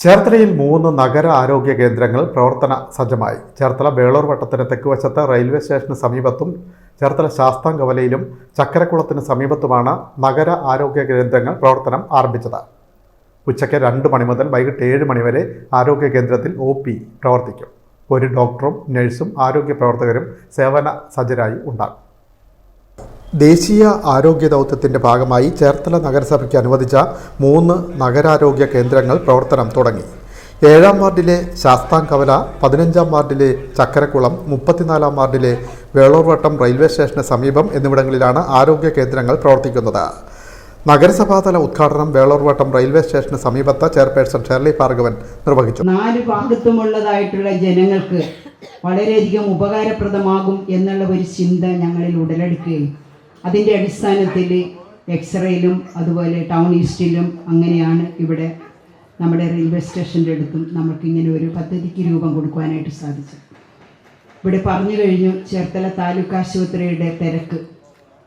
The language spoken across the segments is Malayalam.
ചേർത്തലയിൽ മൂന്ന് നഗര ആരോഗ്യ കേന്ദ്രങ്ങൾ പ്രവർത്തന സജ്ജമായി. ചേർത്തല വേളൂർ വട്ടത്തിന് തെക്കുവശത്ത് റെയിൽവേ സ്റ്റേഷന് സമീപത്തും ചേർത്തല ശാസ്താംകവലയിലും ചക്കരക്കുളത്തിന് സമീപത്തുമാണ് നഗര ആരോഗ്യ കേന്ദ്രങ്ങൾ പ്രവർത്തനം ആരംഭിച്ചത്. ഉച്ചയ്ക്ക് രണ്ട് മണി മുതൽ വൈകിട്ട് ഏഴ് മണി വരെ ആരോഗ്യ കേന്ദ്രത്തിൽ ഒ പി പ്രവർത്തിക്കും. ഒരു ഡോക്ടറും നഴ്സും ആരോഗ്യ പ്രവർത്തകരും സേവന സജ്ജരായി ഉണ്ടാകും. ദേശീയ ആരോഗ്യ ദൗത്യത്തിന്റെ ഭാഗമായി ചേർത്തല നഗരസഭയ്ക്ക് അനുവദിച്ച മൂന്ന് നഗരാരോഗ്യ കേന്ദ്രങ്ങൾ പ്രവർത്തനം തുടങ്ങി. ഏഴാം വാർഡിലെ ശാസ്താംകവല പതിനഞ്ചാം വാർഡിലെ ചക്കരക്കുളം മുപ്പത്തിനാലാം വാർഡിലെ വേളൂർവട്ടം റെയിൽവേ സ്റ്റേഷന് സമീപം എന്നിവിടങ്ങളിലാണ് ആരോഗ്യ കേന്ദ്രങ്ങൾ പ്രവർത്തിക്കുന്നത്. നഗരസഭാതല ഉദ്ഘാടനം വേളൂർവട്ടം റെയിൽവേ സ്റ്റേഷന് സമീപത്തെ ചെയർപേഴ്സൺ ഷെർലി ഭാർഗവൻ നിർവഹിച്ചു. നാല് ഭാഗത്തുമുള്ളതായിട്ടുള്ള ജനങ്ങൾക്ക് വളരെയധികം ഉപകാരപ്രദമാകും എന്നുള്ള ഒരു ചിന്ത ഞങ്ങളിൽ ഉടലെടുക്കുകയും അതിന്റെ അടിസ്ഥാനത്തിൽ എക്സ്റേയിലും അതുപോലെ ടൗൺ ഈസ്റ്റിലും അങ്ങനെയാണ് ഇവിടെ നമ്മുടെ റെയിൽവേ സ്റ്റേഷന്റെ അടുത്തും നമുക്ക് ഇങ്ങനെ ഒരു പദ്ധതിക്ക് രൂപം കൊടുക്കുവാനായിട്ട് സാധിച്ചു ഇവിടെ പറഞ്ഞു കഴിഞ്ഞു ചേർത്തല താലൂക്ക് ആശുപത്രിയുടെ തിരക്ക്.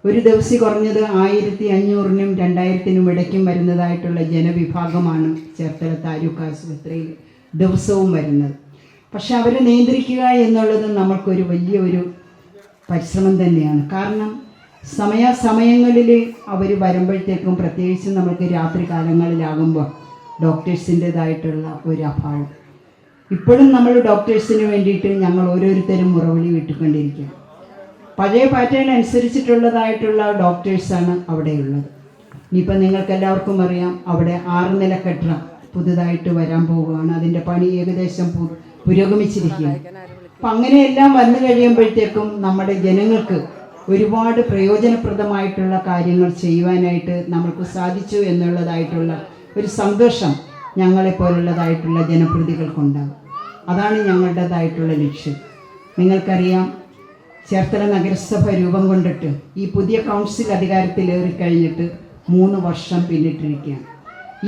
ഒരു ദിവസം കുറഞ്ഞത് ആയിരത്തി അഞ്ഞൂറിനും രണ്ടായിരത്തിനും ഇടയ്ക്കും വരുന്നതായിട്ടുള്ള ജനവിഭാഗമാണ് ചേർത്തല താലൂക്ക് ആശുപത്രിയിൽ ദിവസവും വരുന്നത്. പക്ഷെ അവരെ നിയന്ത്രിക്കുക എന്നുള്ളത് നമുക്കൊരു വലിയ ഒരു പരിശ്രമം തന്നെയാണ്. കാരണം സമയാസമയങ്ങളിൽ അവർ വരുമ്പോഴത്തേക്കും പ്രത്യേകിച്ച് നമുക്ക് രാത്രി കാലങ്ങളിലാകുമ്പോൾ ഡോക്ടേഴ്സിന്റെതായിട്ടുള്ള ഒരു അഭാവം. ഇപ്പോഴും നമ്മൾ ഡോക്ടേഴ്സിന് വേണ്ടിയിട്ട് ഞങ്ങൾ ഓരോരുത്തരും മുറവിളി വിട്ടുകൊണ്ടിരിക്കുക. പഴയ പാറ്റേൺ അനുസരിച്ചിട്ടുള്ളതായിട്ടുള്ള ഡോക്ടേഴ്സാണ് അവിടെയുള്ളത്. ഇനിയിപ്പോൾ നിങ്ങൾക്ക് എല്ലാവർക്കും അറിയാം അവിടെ ആറ് നില കെട്ടിടം പുതുതായിട്ട് വരാൻ പോവുകയാണ്. അതിന്റെ പണി ഏകദേശം പുരോഗമിച്ചിരിക്കുകയാണ്. അപ്പം അങ്ങനെയെല്ലാം വന്നു കഴിയുമ്പോഴത്തേക്കും നമ്മുടെ ജനങ്ങൾക്ക് ഒരുപാട് പ്രയോജനപ്രദമായിട്ടുള്ള കാര്യങ്ങൾ ചെയ്യുവാനായിട്ട് നമ്മൾക്ക് സാധിച്ചു എന്നുള്ളതായിട്ടുള്ള ഒരു സന്തോഷം ഞങ്ങളെപ്പോലുള്ളതായിട്ടുള്ള ജനപ്രതികൾക്കുണ്ടാകും. അതാണ് ഞങ്ങളുടേതായിട്ടുള്ള ലക്ഷ്യം. നിങ്ങൾക്കറിയാം ചേർത്തല നഗരസഭ രൂപം കൊണ്ടിട്ട് ഈ പുതിയ കൗൺസിൽ അധികാരത്തിലേറി കഴിഞ്ഞിട്ട് മൂന്ന് വർഷം പിന്നിട്ടിരിക്കുകയാണ്.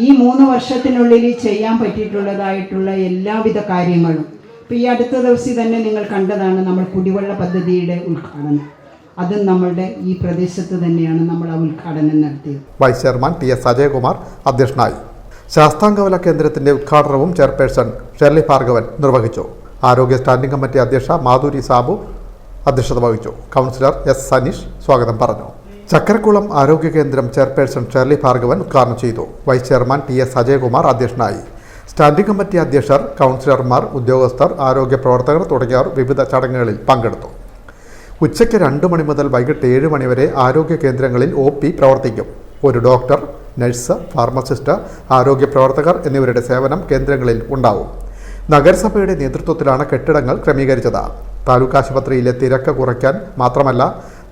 ഈ മൂന്ന് വർഷത്തിനുള്ളിൽ ചെയ്യാൻ പറ്റിയിട്ടുള്ളതായിട്ടുള്ള എല്ലാവിധ കാര്യങ്ങളും ഇപ്പോൾ ഈ അടുത്ത ദിവസം തന്നെ നിങ്ങൾ കണ്ടതാണ് നമ്മൾ കുടിവെള്ള പദ്ധതിയുടെ ഉദ്ഘാടനം. അതും നമ്മളുടെ ഈ പ്രദേശത്ത് തന്നെയാണ് നമ്മൾ ആ ഉദ്ഘാടനം നടത്തിയത്. Vice chairman T S Ajayakumar അധ്യക്ഷനായി. ശാസ്താംകവല കേന്ദ്രത്തിന്റെ ഉദ്ഘാടനവും ചെയർപേഴ്സൺ ഷെർലി ഭാർഗവൻ നിർവഹിച്ചു. ആരോഗ്യ സ്റ്റാൻഡിംഗ് കമ്മിറ്റി അധ്യക്ഷ മാധുരി സാബു അധ്യക്ഷത വഹിച്ചു. കൗൺസിലർ എസ് സനീഷ് സ്വാഗതം പറഞ്ഞു. ചക്കരക്കുളം ആരോഗ്യ കേന്ദ്രം ചെയർപേഴ്സൺ ഷെർലി ഭാർഗവൻ ഉദ്ഘാടനം ചെയ്തു. Vice chairman T S Ajayakumar അധ്യക്ഷനായി. സ്റ്റാൻഡിംഗ് കമ്മിറ്റി അധ്യക്ഷർ കൗൺസിലർമാർ ഉദ്യോഗസ്ഥർ ആരോഗ്യ പ്രവർത്തകർ തുടങ്ങിയവർ വിവിധ ചടങ്ങുകളിൽ പങ്കെടുത്തു. ഉച്ചയ്ക്ക് രണ്ട് മണി മുതൽ വൈകിട്ട് ഏഴ് മണി വരെ ആരോഗ്യ കേന്ദ്രങ്ങളിൽ ഒ പി പ്രവർത്തിക്കും. ഒരു ഡോക്ടർ നഴ്സ് ഫാർമസിസ്റ്റ് ആരോഗ്യ പ്രവർത്തകർ എന്നിവരുടെ സേവനം കേന്ദ്രങ്ങളിൽ ഉണ്ടാവും. നഗരസഭയുടെ നേതൃത്വത്തിലാണ് കെട്ടിടങ്ങൾ ക്രമീകരിച്ചത്. താലൂക്ക് ആശുപത്രിയിലെ തിരക്ക് കുറയ്ക്കാൻ മാത്രമല്ല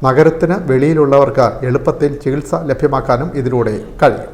നഗരത്തിന് വെളിയിലുള്ളവർക്ക് എളുപ്പത്തിൽ ചികിത്സ ലഭ്യമാക്കാനും ഇതിലൂടെ കഴിയും.